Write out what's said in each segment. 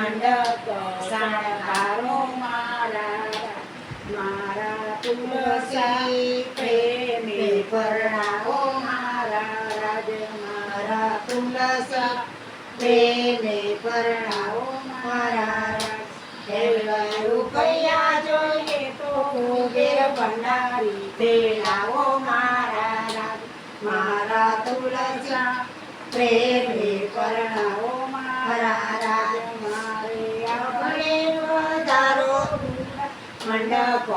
મંડપ શણગારો મારા મારા તુલસી, પ્રેમે પરણાવો મારા રાજ, મારા તુલસી, પ્રેમે પરણાવો મારા રૂપૈયા જોઈએ તો કુબેર ભંડારી તેડાવો મારા મારા તુલસા, પ્રેમે પરણાવો મંડપ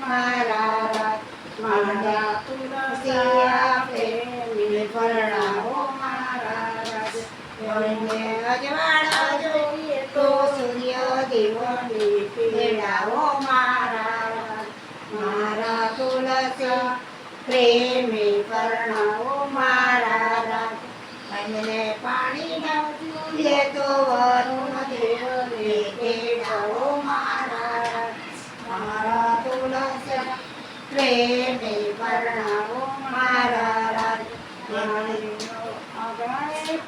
મારા મારા તુલસી પ્રેમે પરણાવો મારા રાજ એમને અજવાળા જોઈએ તો પાણી તો વરુણ દેવને તેડાવો મારા રાજ મારા તુલસી પ્રેમે પરણાવો મારા રાજ.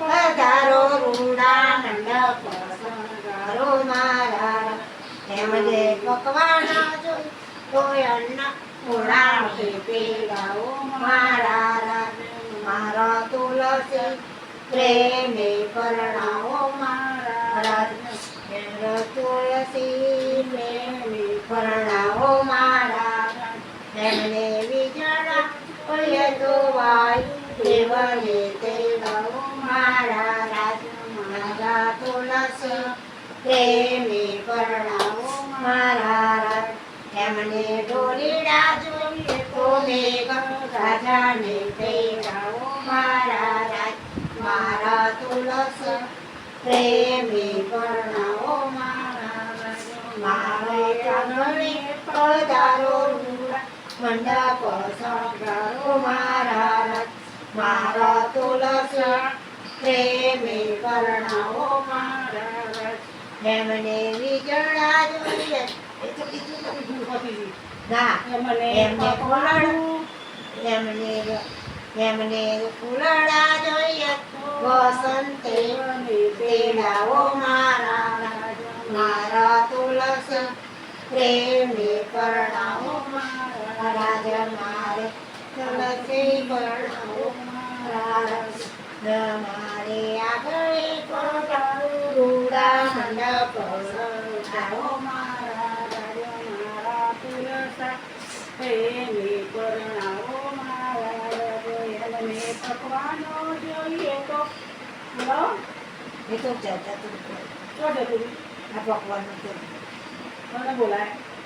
પધારો રૂડા મંડપ શણગારો મારા એમને પકવાન જોઈ. કોઈ અન્ન ઉડાડે પીડાઓ મારા તુલસી પ્રેમે પરણાવો મારા રાજ. તુલસી પ્રેમે પરણાવો મારા રાજ એમને વિજણા હોય તો વાયુ તેડાવો મારા રાજ મારા તુલસી. પ્રેમે પરણાવો મારા રાજ. એમને ઢોલીડા જોઈએ તો મેઘ રાજાને તેડાવો મારા રાજ. મારા તુલસી, પ્રેમે પરણાવો મારા રાજ. મારે આંગણે પધારો મંડપ શણગારો મારા રાજ. મારા તુલસી, પ્રેમે વીજળા જોઈએ વસંતે તેડાવો મારા મારા તુલસી પ્રેમે પરણાવો મારા રાજ મારે. તુલસી પરણાવો મારા રાજ મારે આગળ પધારું રૂડા મંડપ સજાવો મારા રાજ મારા તુલસા પ્રેમે પરણાવો મારા રાજ એમને પકવાનો જોઈએ તો એ તો ચર્ચા તું. ચોટે તું આ ભગવાનનું તો મને બોલાય